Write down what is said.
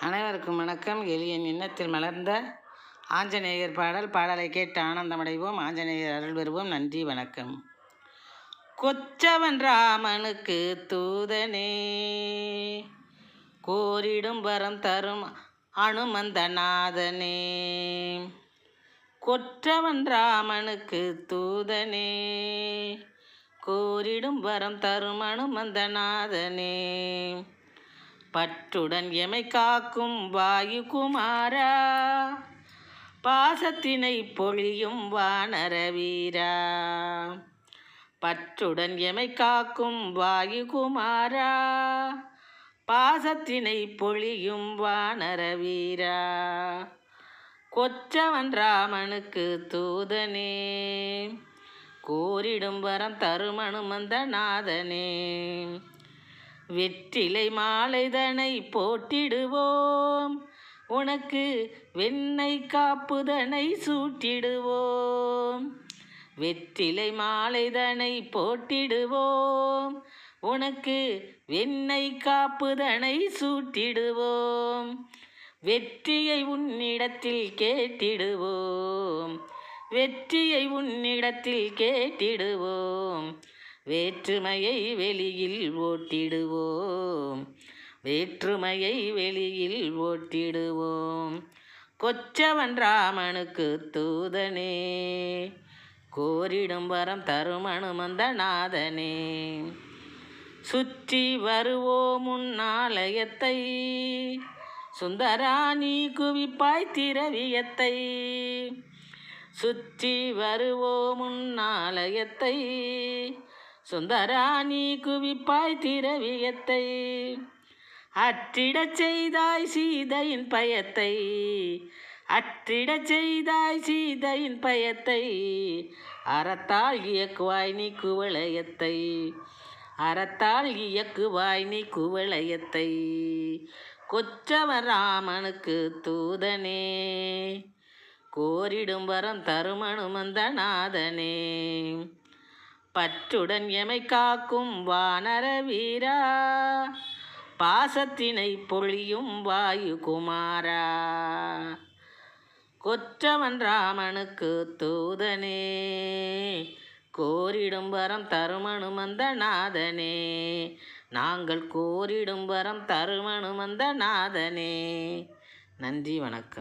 அனைவருக்கும் வணக்கம். எளியன் எண்ணத்தில் மலர்ந்த ஆஞ்சநேயர் பாடல் பாடலை கேட்டு ஆனந்தமடைவோம். ஆஞ்சநேயர் அருள் பெறுவோம். நன்றி வணக்கம். கொச்சவன் ராமனுக்கு தூதனே கோரிடும் வரம் தரும் அனுமந்தநாதனே. கொற்றவன் ராமனுக்கு தூதனே கோரிடும் வரம் தரும் அனுமந்தநாதனே. பற்றுடன் எமை காக்கும் வாயு குமாரா பாசத்தினை பொழியும் வானர வீரா. பற்றுடன் எமை காக்கும் வாயு குமாரா பாசத்தினை பொழியும் வானர வீரா. கொற்றவன் ராமனுக்கு தூதனே. கோரிடும் வரம் தருமனுமந்த நாதனே. வெற்றிலை மாலைதனை போட்டிடுவோம். உனக்கு வெண்ணெய் காப்புதனை சூட்டிடுவோம். வெற்றிலை மாலைதனை போட்டிடுவோம். உனக்கு வெண்ணெய் காப்புதனை சூட்டிடுவோம். வெற்றியை உன்னிடத்தில் கேட்டிடுவோம். வெற்றியை உன்னிடத்தில் கேட்டிடுவோம். வேற்றுமையை வெளியில் ஓட்டிடுவோம். வேற்றுமையை வெளியில் ஓட்டிடுவோம். கொச்சவன் ராமனுக்கு தூதனே கோரிடும் வரம் தரும் அனுமந்த நாதனே. சுற்றி வருவோம் முன்னாலயத்தை சுந்தராணி குவிப்பாய் திரவியத்தை. சுற்றி வருவோம் முன்னாலயத்தை சுந்தராணி குவிப்பாய் திரவியத்தை. அற்றிடச் செய்தாய் சீதையின் பயத்தை. அற்றிடச் செய்தாய் சீதையின் பயத்தை. அறத்தால் இயக்குவாய் நீ குவளையத்தை. அறத்தால் இயக்குவாய் நீ குவளையத்தை. கொச்சவராமனுக்கு தூதனே. கோரிடும் வரம் தருமனுமந்த நாதனே. பற்றுடன் எமை காக்கும் வானர வீரா. பாசத்தினை பொழியும் வாயு குமாரா. கொற்றவன் ராமனுக்கு தூதனே. கோரிடும் வரம் தருமனுமந்த நாதனே. நாங்கள் கோரிடும் வரம் தருமனுமந்த நாதனே. நன்றி வணக்கம்.